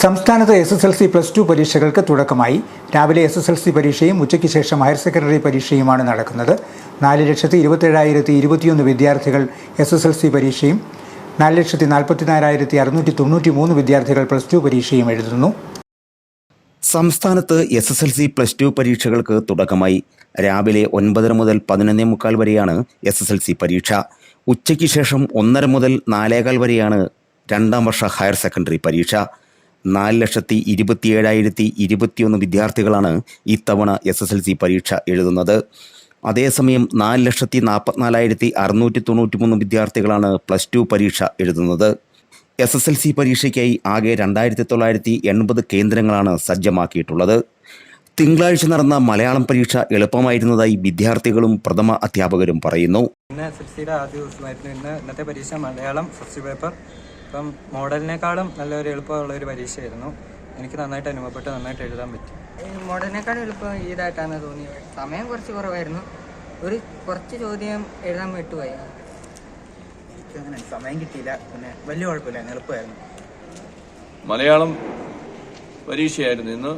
സംസ്ഥാനത്ത് S S L C plus two പരീക്ഷകൾക്ക് തുടക്കമായി. രാവിലെ എസ് എസ് എൽ സി പരീക്ഷയും ഉച്ചയ്ക്ക് ശേഷം ഹയർ സെക്കൻഡറി പരീക്ഷയുമാണ് നടക്കുന്നത്. നാല് ലക്ഷത്തി ഇരുപത്തേഴായിരത്തി ഇരുപത്തിയൊന്ന് വിദ്യാർത്ഥികൾ എസ് എസ് എൽ സി പരീക്ഷയും നാല് ലക്ഷത്തി നാൽപ്പത്തിനാലായിരത്തി അറുന്നൂറ്റി തൊണ്ണൂറ്റി മൂന്ന് വിദ്യാർത്ഥികൾ പ്ലസ് ടു പരീക്ഷയും എഴുതുന്നു. സംസ്ഥാനത്ത് S S L C plus two പരീക്ഷകൾക്ക് തുടക്കമായി. രാവിലെ ഒൻപതര മുതൽ പതിനൊന്നേ മുക്കാൽ വരെയാണ് എസ് എസ് എൽ സി പരീക്ഷ. ഉച്ചയ്ക്ക് ശേഷം ഒന്നര മുതൽ നാലേകാൽ വരെയാണ് രണ്ടാം വർഷ ഹയർ സെക്കൻഡറി പരീക്ഷ. നാല് ലക്ഷത്തി ഇരുപത്തിയേഴായിരത്തി ഇരുപത്തിയൊന്ന് വിദ്യാർത്ഥികളാണ് ഇത്തവണ എസ് എസ് എൽ സി പരീക്ഷ എഴുതുന്നത്. അതേസമയം നാല് ലക്ഷത്തി നാൽപ്പത്തിനാലായിരത്തി അറുന്നൂറ്റി തൊണ്ണൂറ്റി മൂന്ന് വിദ്യാർത്ഥികളാണ് പ്ലസ് ടു പരീക്ഷ എഴുതുന്നത്. എസ് എസ് എൽ സി പരീക്ഷയ്ക്കായി ആകെ രണ്ടായിരത്തി തൊള്ളായിരത്തി എൺപത് കേന്ദ്രങ്ങളാണ് സജ്ജമാക്കിയിട്ടുള്ളത്. തിങ്കളാഴ്ച നടന്ന മലയാളം പരീക്ഷ എളുപ്പമായിരുന്നതായി വിദ്യാർത്ഥികളും പ്രഥമ അധ്യാപകരും പറയുന്നു. ഇന്ന് എസ് എൽ സിയുടെ ആദ്യ ദിവസമായിരുന്നു ഇന്ന് ഇന്നത്തെ പരീക്ഷ മലയാളം ഫസ്റ്റ് പേപ്പർ. ഇപ്പം മോഡലിനേക്കാളും നല്ലൊരു എളുപ്പമുള്ള ഒരു പരീക്ഷയായിരുന്നു. എനിക്ക് നന്നായിട്ട് അനുഭവപ്പെട്ട് നന്നായിട്ട് എഴുതാൻ പറ്റി. മോഡലിനേക്കാളും എളുപ്പം ഇതായിട്ടാണ് തോന്നിയത്. സമയം കുറച്ച് കുറവായിരുന്നു. ഒരു കുറച്ച് ചോദ്യം എഴുതാൻ വിട്ടുപോയി. എനിക്ക് അങ്ങനെ സമയം കിട്ടിയില്ല. പിന്നെ വലിയ കുഴപ്പമില്ല എളുപ്പമായിരുന്നു. മലയാളം പരീക്ഷയായിരുന്നു. ഇന്ന്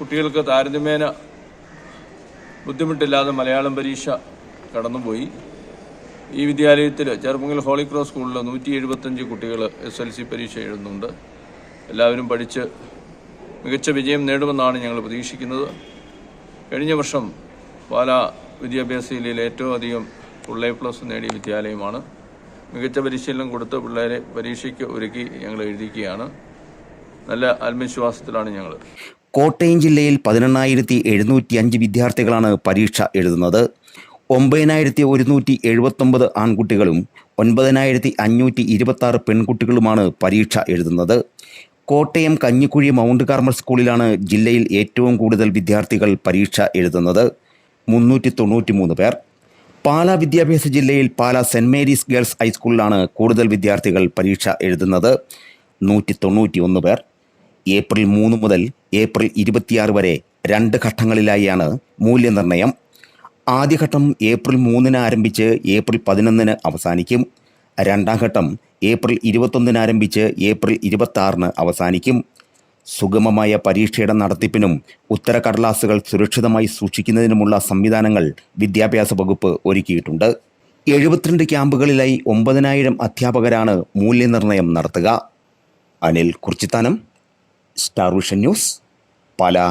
കുട്ടികൾക്ക് താരതമ്യേന ബുദ്ധിമുട്ടില്ലാതെ മലയാളം പരീക്ഷ കടന്നുപോയി. ഈ വിദ്യാലയത്തിൽ ചെറുപ്പങ്കിൽ ഹോളി ക്രോസ് സ്കൂളിൽ നൂറ്റി എഴുപത്തഞ്ച് കുട്ടികൾ എസ് എൽ സി പരീക്ഷ എഴുതുന്നുണ്ട്. എല്ലാവരും പഠിച്ച് മികച്ച വിജയം നേടുമെന്നാണ് ഞങ്ങൾ പ്രതീക്ഷിക്കുന്നത്. കഴിഞ്ഞ വർഷം പാലാ വിദ്യാഭ്യാസ ജില്ലയിൽ ഏറ്റവും അധികം ഫുൾ എ പ്ലസ് നേടിയ വിദ്യാലയമാണ്. മികച്ച പരിശീലനം കൊടുത്ത് പിള്ളേരെ പരീക്ഷയ്ക്ക് ഒരുക്കി ഞങ്ങൾ എഴുതിക്കുകയാണ് നല്ല ആത്മവിശ്വാസത്തിലാണ് ഞങ്ങൾ. കോട്ടയം ജില്ലയിൽ പതിനെണ്ണായിരത്തി എഴുന്നൂറ്റി അഞ്ച് വിദ്യാർത്ഥികളാണ് പരീക്ഷ എഴുതുന്നത്. ഒമ്പതിനായിരത്തി ഒരുന്നൂറ്റി എഴുപത്തൊമ്പത് ആൺകുട്ടികളും ഒൻപതിനായിരത്തി അഞ്ഞൂറ്റി ഇരുപത്തി ആറ് പെൺകുട്ടികളുമാണ് പരീക്ഷ എഴുതുന്നത്. കോട്ടയം കഞ്ഞിക്കുഴി മൗണ്ട് കാർമൽ സ്കൂളിലാണ് ജില്ലയിൽ ഏറ്റവും കൂടുതൽ വിദ്യാർത്ഥികൾ പരീക്ഷ എഴുതുന്നത്. മുന്നൂറ്റി തൊണ്ണൂറ്റി മൂന്ന് പേർ. പാലാ വിദ്യാഭ്യാസ ജില്ലയിൽ പാലാ സെന്റ് മേരീസ് ഗേൾസ് ഹൈസ്കൂളിലാണ് കൂടുതൽ വിദ്യാർത്ഥികൾ പരീക്ഷ എഴുതുന്നത്. നൂറ്റി തൊണ്ണൂറ്റി ഒന്ന് പേർ. ഏപ്രിൽ മൂന്ന് മുതൽ ഏപ്രിൽ ഇരുപത്തിയാറ് വരെ രണ്ട് ഘട്ടങ്ങളിലായാണ് മൂല്യനിർണയം. ആദ്യഘട്ടം ഏപ്രിൽ മൂന്നിന് ആരംഭിച്ച് ഏപ്രിൽ പതിനൊന്നിന് അവസാനിക്കും. രണ്ടാം ഘട്ടം ഏപ്രിൽ ഇരുപത്തൊന്നിന് ആരംഭിച്ച് ഏപ്രിൽ ഇരുപത്താറിന് അവസാനിക്കും. സുഗമമായ പരീക്ഷയുടെ നടത്തിപ്പിനും ഉത്തരക്കടലാസുകൾ സുരക്ഷിതമായി സൂക്ഷിക്കുന്നതിനുമുള്ള സംവിധാനങ്ങൾ വിദ്യാഭ്യാസ വകുപ്പ് ഒരുക്കിയിട്ടുണ്ട്. എഴുപത്തിരണ്ട് ക്യാമ്പുകളിലായി ഒമ്പതിനായിരം അധ്യാപകരാണ് മൂല്യനിർണയം നടത്തുക. Anil Kurichithanam star vision news Pala